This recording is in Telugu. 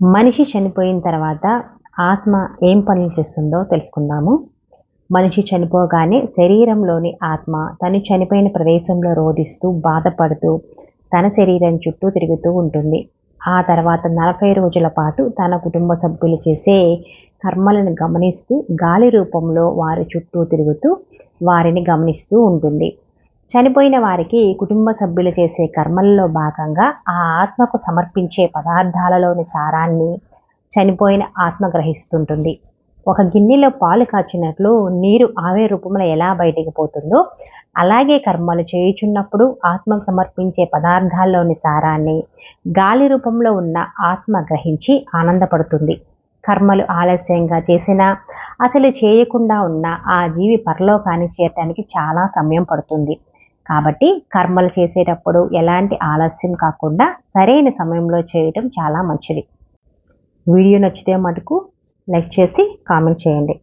మనిషి చనిపోయిన తర్వాత ఆత్మ ఏం పనులు చేస్తుందో తెలుసుకుందాము. మనిషి చనిపోగానే శరీరంలోని ఆత్మ తను చనిపోయిన ప్రదేశంలో రోధిస్తూ బాధపడుతూ తన శరీరం చుట్టూ తిరుగుతూ ఉంటుంది. ఆ తర్వాత నలభై రోజుల పాటు తన కుటుంబ సభ్యులు చేసే కర్మలను గమనిస్తూ గాలి రూపంలో వారి చుట్టూ తిరుగుతూ వారిని గమనిస్తూ ఉంటుంది. చనిపోయిన వారికి కుటుంబ సభ్యులు చేసే కర్మల్లో భాగంగా ఆ ఆత్మకు సమర్పించే పదార్థాలలోని సారాన్ని చనిపోయిన ఆత్మ గ్రహిస్తుంటుంది. ఒక గిన్నెలో పాలు కాచినట్లు నీరు ఆవే రూపంలో ఎలా బయటికి పోతుందో అలాగే కర్మలు చేయుచున్నప్పుడు ఆత్మకు సమర్పించే పదార్థాల్లోని సారాన్ని గాలి రూపంలో ఉన్న ఆత్మ గ్రహించి ఆనందపడుతుంది. కర్మలు ఆలస్యంగా చేసినా అసలు చేయకుండా ఉన్న ఆ జీవి పరలోకాన్ని చేరటానికి చాలా సమయం పడుతుంది. కాబట్టి కర్మలు చేసేటప్పుడు ఎలాంటి ఆలస్యం కాకుండా సరైన సమయంలో చేయటం చాలా మంచిది. వీడియో నచ్చితే మటుకు లైక్ చేసి కామెంట్ చేయండి.